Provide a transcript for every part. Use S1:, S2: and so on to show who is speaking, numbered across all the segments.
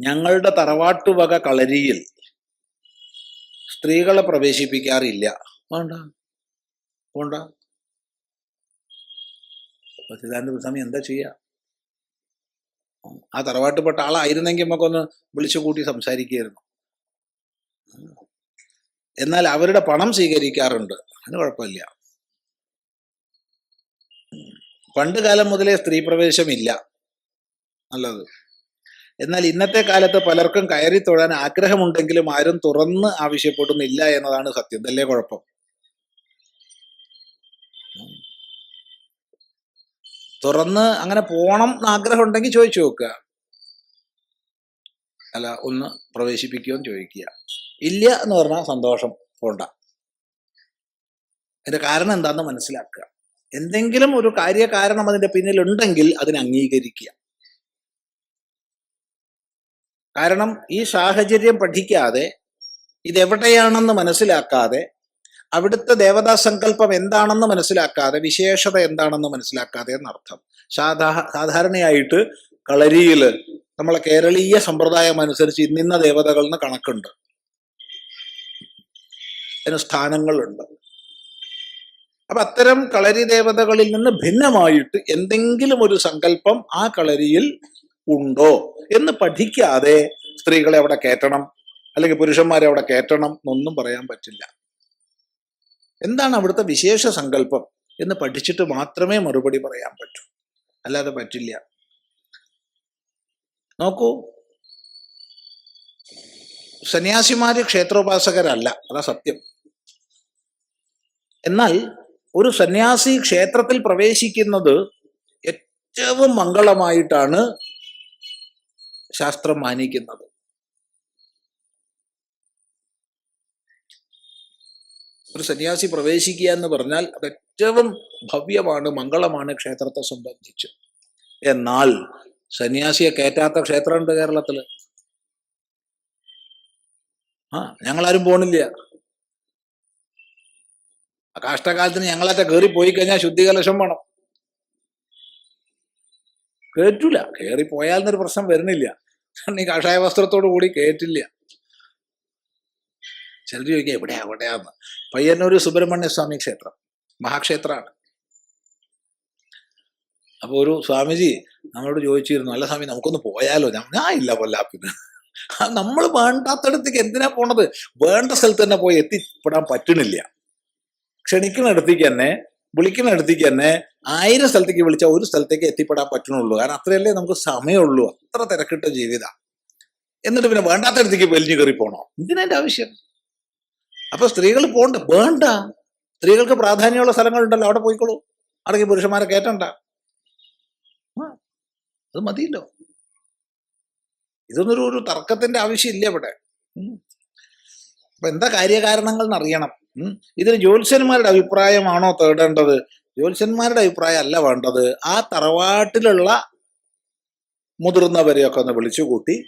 S1: ഞങ്ങളുടെ തറവാട്ടുവക കളരിയിൽ സ്ത്രീകളെ പ്രവേശിപ്പിക്കാറില്ല. വേണ്ട വേണ്ട സച്ചിദാനന്ദ സ്വാമി എന്താ ചെയ്യാ? ആ തറവാട്ടുപെട്ട ആളായിരുന്നെങ്കിൽ നമുക്കൊന്ന് വിളിച്ചു കൂട്ടി സംസാരിക്കുകയായിരുന്നു എന്നാൽ അവരുടെ പണം സ്വീകരിക്കാറുണ്ട്. അതിന് കുഴപ്പമില്ല. പണ്ട് കാലം മുതലേ സ്ത്രീ പ്രവേശമില്ല. നല്ലത്. എന്നാൽ ഇന്നത്തെ കാലത്ത് പലർക്കും കയറി തൊഴാൻ ആഗ്രഹമുണ്ടെങ്കിലും ആരും തുറന്ന് ആവശ്യപ്പെടുന്നില്ല എന്നതാണ് സത്യം. ഇതല്ലേ കുഴപ്പം? തുറന്ന് അങ്ങനെ പോണം എന്ന് ആഗ്രഹം ഉണ്ടെങ്കിൽ ചോദിച്ചു നോക്കുക. അല്ല ഒന്ന് പ്രവേശിപ്പിക്കുകയും ചോദിക്കുക. ഇല്ല എന്ന് പറഞ്ഞാൽ സന്തോഷം പോണ്ട. അതിന്റെ കാരണം എന്താണെന്ന് മനസ്സിലാക്കുക. എന്തെങ്കിലും ഒരു കാര്യകാരണം അതിന്റെ പിന്നിലുണ്ടെങ്കിൽ അതിനെ അംഗീകരിക്കുക. കാരണം ഈ സാഹചര്യം പഠിക്കാതെ ഇതെവിടെയാണെന്ന് മനസ്സിലാക്കാതെ അവിടുത്തെ ദേവതാ സങ്കല്പം എന്താണെന്ന് മനസ്സിലാക്കാതെ വിശേഷത എന്താണെന്ന് മനസ്സിലാക്കാതെ എന്നർത്ഥം. സാധാ സാധാരണയായിട്ട് കളരിയിൽ നമ്മളെ കേരളീയ സമ്പ്രദായം അനുസരിച്ച് ഇന്നിന്ന ദേവതകളിന് കണക്കുണ്ട്. അതിന് സ്ഥാനങ്ങളുണ്ട്. അപ്പൊ അത്തരം കളരി ദേവതകളിൽ നിന്ന് ഭിന്നമായിട്ട് എന്തെങ്കിലും ഒരു സങ്കല്പം ആ കളരിയിൽ ഉണ്ടോ എന്ന് പഠിക്കാതെ സ്ത്രീകളെ അവിടെ കയറ്റണം അല്ലെങ്കിൽ പുരുഷന്മാരെ അവിടെ കയറ്റണം എന്നൊന്നും പറയാൻ പറ്റില്ല. എന്താണ് അവിടുത്തെ വിശേഷ സങ്കല്പം എന്ന് പഠിച്ചിട്ട് മാത്രമേ മറുപടി പറയാൻ പറ്റൂ. അല്ലാതെ പറ്റില്ല. നോക്കൂ. സന്യാസിമാര് ക്ഷേത്രോപാസകരല്ല. അതാ സത്യം. എന്നാൽ ഒരു സന്യാസി ക്ഷേത്രത്തിൽ പ്രവേശിക്കുന്നത് ഏറ്റവും മംഗളമായിട്ടാണ് ശാസ്ത്രം മാനിക്കുന്നത്. ഒരു സന്യാസി പ്രവേശിക്കുക എന്ന് പറഞ്ഞാൽ അത് ഏറ്റവും ഭവ്യമാണ് മംഗളമാണ് ക്ഷേത്രത്തെ സംബന്ധിച്ച്. എന്നാൽ സന്യാസിയെ കയറ്റാത്ത ക്ഷേത്രമുണ്ട് കേരളത്തിൽ. ആ ഞങ്ങളാരും പോണില്ല. കാഷ്ടകാലത്തിന് ഞങ്ങളൊക്കെ കയറി പോയി കഴിഞ്ഞാൽ ശുദ്ധികലശം വേണം. കേറ്റൂല. കയറി പോയാൽ എന്നൊരു പ്രശ്നം വരുന്നില്ല. കാരണം ഈ കഷായ വസ്ത്രത്തോടു കൂടി കയറ്റില്ല ചിലർ ചോദിക്കുക എവിടെയാ എവിടെയാന്ന്? പയ്യന്നൂർ സുബ്രഹ്മണ്യ സ്വാമി ക്ഷേത്രം മഹാക്ഷേത്രമാണ്. അപ്പൊ ഒരു സ്വാമിജി നമ്മളോട് ചോദിച്ചിരുന്നു അല്ല സ്വാമി നമുക്കൊന്ന് പോയാലോ? ഞാൻ ഇല്ല കൊല്ലാപ്പിന് നമ്മൾ വേണ്ടാത്തടത്തേക്ക് എന്തിനാ പോണത്? വേണ്ട സ്ഥലത്ത് തന്നെ പോയി എത്തിപ്പെടാൻ പറ്റണില്ല. ക്ഷണിക്കുന്നിടത്തേക്ക് തന്നെ വിളിക്കുന്നിടത്തേക്ക് തന്നെ ആയിരം സ്ഥലത്തേക്ക് വിളിച്ചാൽ ഒരു സ്ഥലത്തേക്ക് എത്തിപ്പെടാൻ പറ്റണുള്ളൂ. കാരണം അത്രയല്ലേ നമുക്ക് സമയമുള്ളൂ. അത്ര തിരക്കിട്ട ജീവിതം. എന്നിട്ട് പിന്നെ വേണ്ടാത്ത അടുത്തേക്ക് വലിഞ്ഞു കയറി പോണോ? എന്തിനാ ആവശ്യം. അപ്പൊ സ്ത്രീകൾ പോണ്ട. വേണ്ട. സ്ത്രീകൾക്ക് പ്രാധാന്യമുള്ള സ്ഥലങ്ങളുണ്ടല്ലോ. അവിടെ പോയിക്കോളൂ. അടങ്ങി പുരുഷന്മാരെ കയറ്റണ്ട. അത് മതിയല്ലോ. ഇതൊന്നൊരു ഒരു തർക്കത്തിന്റെ ആവശ്യമില്ല ഇവിടെ. അപ്പൊ എന്താ കാര്യകാരണങ്ങൾ എന്നറിയണം. ഇതിന് ജ്യോത്സ്യന്മാരുടെ അഭിപ്രായമാണോ തേടേണ്ടത്? ജ്യോത്സ്യന്മാരുടെ അഭിപ്രായം അല്ല വേണ്ടത്. ആ തറവാട്ടിലുള്ള മുതിർന്നവരെയൊക്കെ ഒന്ന് വിളിച്ചുകൂട്ടി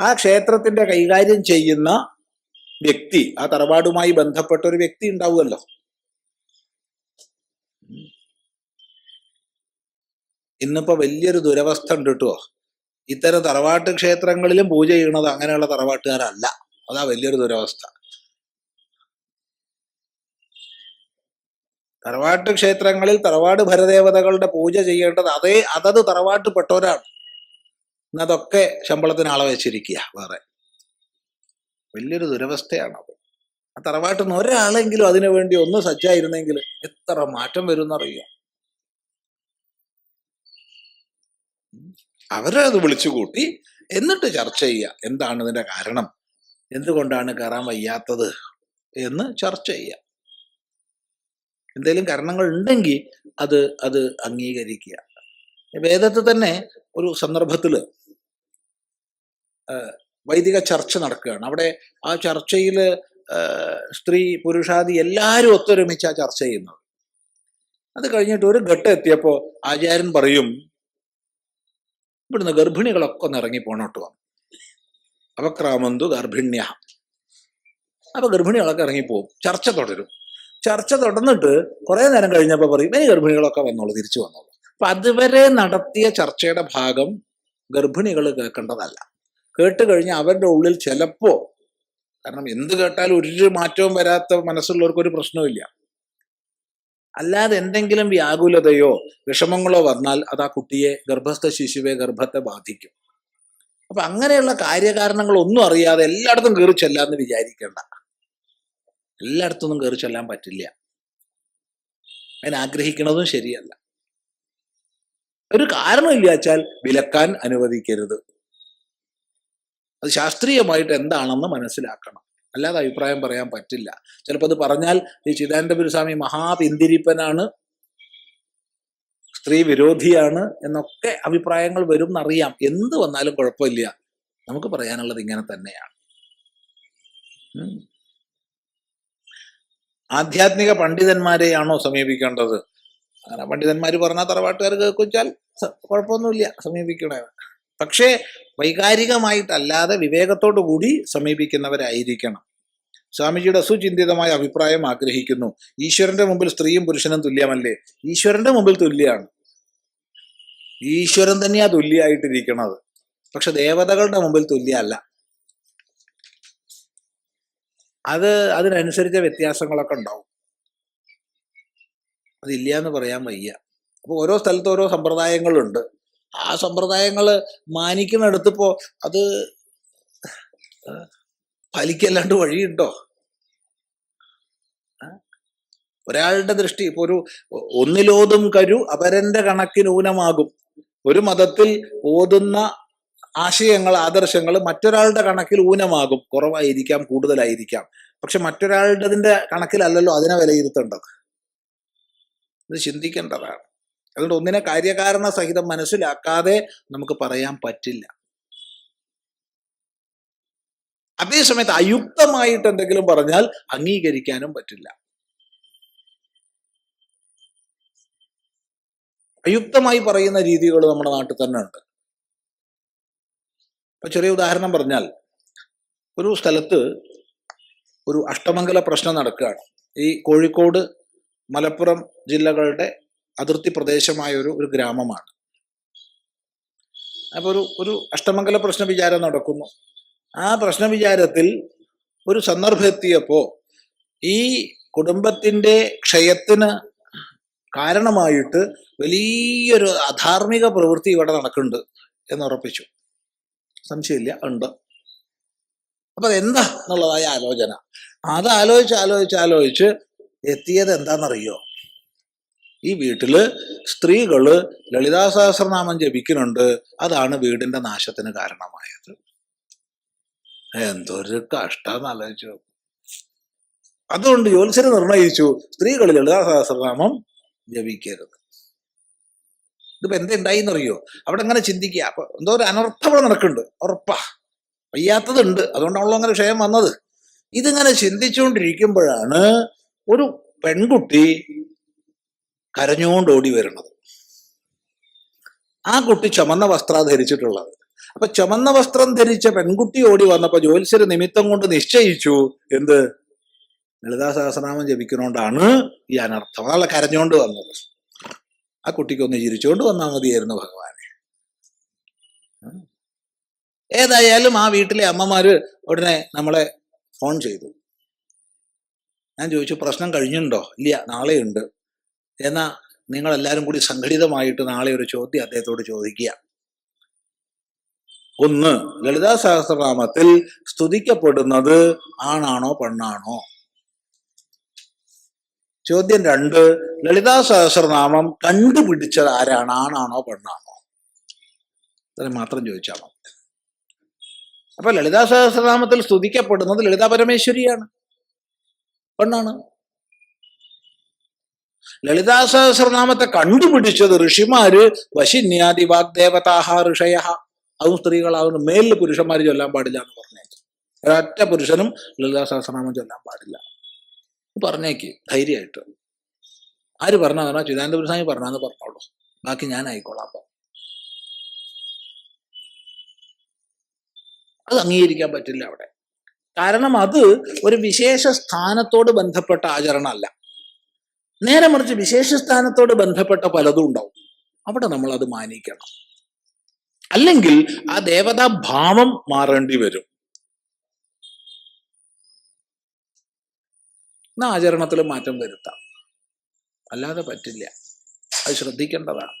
S1: ആ ക്ഷേത്രത്തിന്റെ കൈകാര്യം ചെയ്യുന്ന വ്യക്തി ആ തറവാടുമായി ബന്ധപ്പെട്ട ഒരു വ്യക്തി ഉണ്ടാവുമല്ലോ. ഇന്നിപ്പോ വലിയൊരു ദുരവസ്ഥ ഉണ്ട് കേട്ടോ. ഇത്തരം തറവാട്ട് ക്ഷേത്രങ്ങളിലും പൂജ ചെയ്യണത് അങ്ങനെയുള്ള തറവാട്ടുകാരല്ല. അതാ വലിയൊരു ദുരവസ്ഥ. തറവാട്ട് ക്ഷേത്രങ്ങളിൽ തറവാട് ഭരദേവതകളുടെ പൂജ ചെയ്യേണ്ടത് അതേ അതത് തറവാട്ട് പെട്ടവരാണ് ഇന്നതൊക്കെ ശമ്പളത്തിന് ആളെ വെച്ചിരിക്കുക വേറെ. വലിയൊരു ദുരവസ്ഥയാണ് അത്. ആ തറവാട്ടിൽ നിന്ന് ഒരാളെങ്കിലും അതിനു വേണ്ടി ഒന്ന് സജ്ജായിരുന്നെങ്കിൽ എത്ര മാറ്റം വരും എന്നറിയാം അവരെ അത് വിളിച്ചുകൂട്ടി എന്നിട്ട് ചർച്ച ചെയ്യുക. എന്താണ് ഇതിന്റെ കാരണം? എന്തുകൊണ്ടാണ് കയറാൻ വയ്യാത്തത് എന്ന് ചർച്ച ചെയ്യുക. എന്തെങ്കിലും കാരണങ്ങൾ ഉണ്ടെങ്കിൽ അത് അത് അംഗീകരിക്കുക. വേദത്തിൽ തന്നെ ഒരു സന്ദർഭത്തിൽ വൈദിക ചർച്ച നടക്കുകയാണ്. അവിടെ ആ ചർച്ചയിൽ സ്ത്രീ പുരുഷാദി എല്ലാവരും ഒത്തൊരുമിച്ച് ആ ചർച്ച ചെയ്യുന്നത് അത് കഴിഞ്ഞിട്ട് ഒരു ഘട്ടം എത്തിയപ്പോൾ ആചാര്യൻ പറയും ഇവിടുന്ന് ഗർഭിണികളൊക്കെ ഒന്ന് ഇറങ്ങി പോണോട്ട് വന്നു അപക്രാമന്തു ഗർഭിണ്യ അപ്പൊ ഗർഭിണികളൊക്കെ ഇറങ്ങിപ്പോവും. ചർച്ച തുടരും. ചർച്ച തുടർന്നിട്ട് കുറെ നേരം കഴിഞ്ഞപ്പോൾ പറയും ഇനി ഗർഭിണികളൊക്കെ വന്നോളൂ തിരിച്ചു വന്നോളൂ. അപ്പൊ അതുവരെ നടത്തിയ ചർച്ചയുടെ ഭാഗം ഗർഭിണികൾ കേൾക്കേണ്ടതല്ല. കേട്ട് കഴിഞ്ഞാൽ അവരുടെ ഉള്ളിൽ ചിലപ്പോ കാരണം എന്ത് കേട്ടാലും ഒരു മാറ്റവും വരാത്ത മനസ്സുള്ളവർക്ക് ഒരു പ്രശ്നവുമില്ല. അല്ലാതെ എന്തെങ്കിലും വ്യാകുലതയോ വിഷമങ്ങളോ വന്നാൽ അത് ആ കുട്ടിയെ ഗർഭസ്ഥ ശിശുവെ ഗർഭത്തെ ബാധിക്കും. അപ്പൊ അങ്ങനെയുള്ള കാര്യകാരണങ്ങൾ ഒന്നും അറിയാതെ എല്ലായിടത്തും കയറി ചെല്ലാന്ന് വിചാരിക്കേണ്ട. എല്ലായിടത്തൊന്നും കയറി ചെല്ലാൻ പറ്റില്ല. അതിന് ആഗ്രഹിക്കുന്നതും ശരിയല്ല. ഒരു കാരണമില്ല വെച്ചാൽ വിലക്കാൻ അനുവദിക്കരുത്. അത് ശാസ്ത്രീയമായിട്ട് എന്താണെന്ന് മനസ്സിലാക്കണം. അല്ലാതെ അഭിപ്രായം പറയാൻ പറ്റില്ല. ചിലപ്പോൾ അത് പറഞ്ഞാൽ ഈ ചിദാനന്ദപുരസ്വാമി മഹാപിന്തിരിപ്പനാണ് സ്ത്രീ വിരോധിയാണ് എന്നൊക്കെ അഭിപ്രായങ്ങൾ വരും എന്നറിയാം. എന്ത് വന്നാലും കുഴപ്പമില്ല. നമുക്ക് പറയാനുള്ളത് ഇങ്ങനെ തന്നെയാണ്. ആധ്യാത്മിക പണ്ഡിതന്മാരെയാണോ സമീപിക്കേണ്ടത്? അങ്ങനെ പണ്ഡിതന്മാർ പറഞ്ഞാൽ തറവാട്ടുകാർ കേൾക്കുവച്ചാൽ കുഴപ്പമൊന്നുമില്ല സമീപിക്കണേ. പക്ഷേ വൈകാരികമായിട്ടല്ലാതെ വിവേകത്തോടു കൂടി സമീപിക്കുന്നവരായിരിക്കണം. സ്വാമിജിയുടെ സുചിന്തിതമായ അഭിപ്രായം ആഗ്രഹിക്കുന്നു. ഈശ്വരന്റെ മുമ്പിൽ സ്ത്രീയും പുരുഷനും തുല്യമല്ലേ? ഈശ്വരന്റെ മുമ്പിൽ തുല്യാണ്. ഈശ്വരൻ തന്നെയാ തുല്യായിട്ടിരിക്കണത്. പക്ഷെ ദേവതകളുടെ മുമ്പിൽ തുല്യമല്ല. അത് അതിനനുസരിച്ച വ്യത്യാസങ്ങളൊക്കെ ഉണ്ടാവും. അതില്ല എന്ന് പറയാൻ വയ്യ. അപ്പോൾ ഓരോ സ്ഥലത്ത് ഓരോ സമ്പ്രദായങ്ങളുണ്ട്. ആ സമ്പ്രദായങ്ങൾ മാനിക്കുന്നിടത്തിപ്പോ അത് ഫലിക്കല്ലാണ്ട് വഴിയുണ്ടോ? ഒരാളുടെ ദൃഷ്ടി ഇപ്പൊ ഒരു ഒന്നിലോതും കരു അപരന്റെ കണക്കിനൂനമാകും ഒരു മതത്തിൽ ഓതുന്ന ആശയങ്ങൾ ആദർശങ്ങൾ മറ്റൊരാളുടെ കണക്കിൽ ഊനമാകും. കുറവായിരിക്കാം കൂടുതലായിരിക്കാം. പക്ഷെ മറ്റൊരാളുടെ കണക്കിലല്ലല്ലോ അതിനെ വിലയിരുത്തേണ്ടത്. ഇത് ചിന്തിക്കേണ്ടതാണ്. അതുകൊണ്ട് ഒന്നിനെ കാര്യകാരണ സഹിതം മനസ്സിലാക്കാതെ നമുക്ക് പറയാൻ പറ്റില്ല. അതേസമയത്ത് അയുക്തമായിട്ട് എന്തെങ്കിലും പറഞ്ഞാൽ അംഗീകരിക്കാനും പറ്റില്ല. അയുക്തമായി പറയുന്ന രീതികൾ നമ്മുടെ നാട്ടിൽ തന്നെ ഉണ്ട് ഇപ്പൊ ചെറിയ ഉദാഹരണം പറഞ്ഞാൽ ഒരു സ്ഥലത്ത് ഒരു അഷ്ടമംഗല പ്രശ്നം നടക്കുകയാണ്. ഈ കോഴിക്കോട് മലപ്പുറം ജില്ലകളുടെ അതിർത്തി പ്രദേശമായ ഒരു ഒരു ഗ്രാമമാണ്. അപ്പൊ ഒരു ഒരു അഷ്ടമംഗല പ്രശ്ന വിചാരം നടക്കുന്നു. ആ പ്രശ്ന വിചാരത്തിൽ ഒരു സന്ദർഭം എത്തിയപ്പോ ഈ കുടുംബത്തിന്റെ ക്ഷയത്തിന് കാരണമായിട്ട് വലിയൊരു അധാർമിക പ്രവൃത്തി ഇവിടെ നടക്കുന്നുണ്ട് എന്ന് ഉറപ്പിച്ചു. സംശയമില്ല ഉണ്ട്. അപ്പൊ അതെന്താ എന്നുള്ളതായ ആലോചന. അത് ആലോചിച്ച് ആലോചിച്ച് ആലോചിച്ച് എത്തിയത് എന്താണെന്നറിയോ? ഈ വീട്ടിൽ സ്ത്രീകൾ ലളിതാ സഹസ്രനാമം ജപിക്കുന്നുണ്ട്. അതാണ് വീടിന്റെ നാശത്തിന് കാരണമായത്. എന്തൊരു കഷ്ടം ആലോചിച്ചു. അതുകൊണ്ട് ജ്യോത്സ്യര് നിർണയിച്ചു സ്ത്രീകൾ ലളിതാ സഹസ്രനാമം ജപിക്കരുത്. ഇതിപ്പോ എന്തുണ്ടായി എന്നറിയോ അവിടെ അങ്ങനെ ചിന്തിക്കുക. അപ്പൊ എന്തോ ഒരു അനർത്ഥം അവിടെ നടക്കുന്നുണ്ട്. ഉറപ്പാ. വയ്യാത്തതുണ്ട്. അതുകൊണ്ടാണല്ലോ അങ്ങനെ ക്ഷയം വന്നത്. ഇതിങ്ങനെ ചിന്തിച്ചുകൊണ്ടിരിക്കുമ്പോഴാണ് ഒരു പെൺകുട്ടി കരഞ്ഞുകൊണ്ട് ഓടി വരുന്നത് ആ കുട്ടി ചുമന്ന വസ്ത്രം ധരിച്ചിട്ടുള്ളത്. അപ്പൊ ചുമന്ന വസ്ത്രം ധരിച്ച പെൺകുട്ടി ഓടി വന്നപ്പോ ജ്യോത്സ്യര് നിമിത്തം കൊണ്ട് നിശ്ചയിച്ചു എന്ത്? ലളിതാ സഹസ്രനാമം ജപിക്കുന്നോണ്ടാണ് ഈ അനർത്ഥം. അതല്ല കരഞ്ഞുകൊണ്ട് വന്നത്. ആ കുട്ടിക്കൊന്ന് ചിരിച്ചുകൊണ്ട് വന്നാൽ മതിയായിരുന്നു ഭഗവാനെ. ഏതായാലും ആ വീട്ടിലെ അമ്മമാര് ഉടനെ നമ്മളെ ഫോൺ ചെയ്തു. ഞാൻ ചോദിച്ചു പ്രശ്നം കഴിഞ്ഞിട്ടുണ്ടോ ഇല്ല നാളെ ഉണ്ട് എന്നാ നിങ്ങൾ എല്ലാവരും കൂടി സംഘടിതമായിട്ട് നാളെ ഒരു ചോദ്യം അദ്ദേഹത്തോട് ചോദിക്കുക. ഒന്ന് ലളിതാ സഹസ്രനാമത്തിൽ സ്തുതിക്കപ്പെടുന്നത് ആണാണോ പെണ്ണാണോ? ചോദ്യം രണ്ട് ലളിതാ സഹസ്രനാമം കണ്ടുപിടിച്ചത് ആരാണ്? ആണാണോ പെണ്ണാണോ? ഇത്രയും മാത്രം ചോദിച്ചാൽ മതി. അപ്പൊ ലളിതാ സഹസ്രനാമത്തിൽ സ്തുതിക്കപ്പെടുന്നത് ലളിതാ പരമേശ്വരിയാണ്. പെണ്ണാണ്. ലളിതാ സഹസ്രനാമത്തെ കണ്ടുപിടിച്ചത് ഋഷിമാര് വശിന്യാദി വാഗ്ദേവതാഹ ഋഷയ അതും സ്ത്രീകളാവുന്നു. മേലിൽ പുരുഷന്മാർ ചൊല്ലാൻ പാടില്ല എന്ന് പറഞ്ഞേക്കും ഒരൊറ്റ പുരുഷനും ലളിതാ സഹസ്രനാമം ചൊല്ലാൻ പാടില്ല. പറഞ്ഞേക്ക് ധൈര്യമായിട്ട്. ആര് പറഞ്ഞാണോ ചിദാനന്ദപുര സ്വാമി പറഞ്ഞാന്ന് പറഞ്ഞോളൂ. ബാക്കി ഞാൻ ആയിക്കോളാം അപ്പൊ. അത് അംഗീകരിക്കാൻ പറ്റില്ല അവിടെ. കാരണം അത് ഒരു വിശേഷ സ്ഥാനത്തോട് ബന്ധപ്പെട്ട ആചരണമല്ല നേരെ മറിച്ച് വിശേഷ സ്ഥാനത്തോട് ബന്ധപ്പെട്ട പലതും ഉണ്ടാവും. അവിടെ നമ്മൾ അത് മാനിക്കണം. അല്ലെങ്കിൽ ആ ദേവതാ ഭാവം മാറേണ്ടി വരും. ആചരണത്തിൽ മാറ്റം വരുത്താം. അല്ലാതെ പറ്റില്ല. അത് ശ്രദ്ധിക്കേണ്ടതാണ്.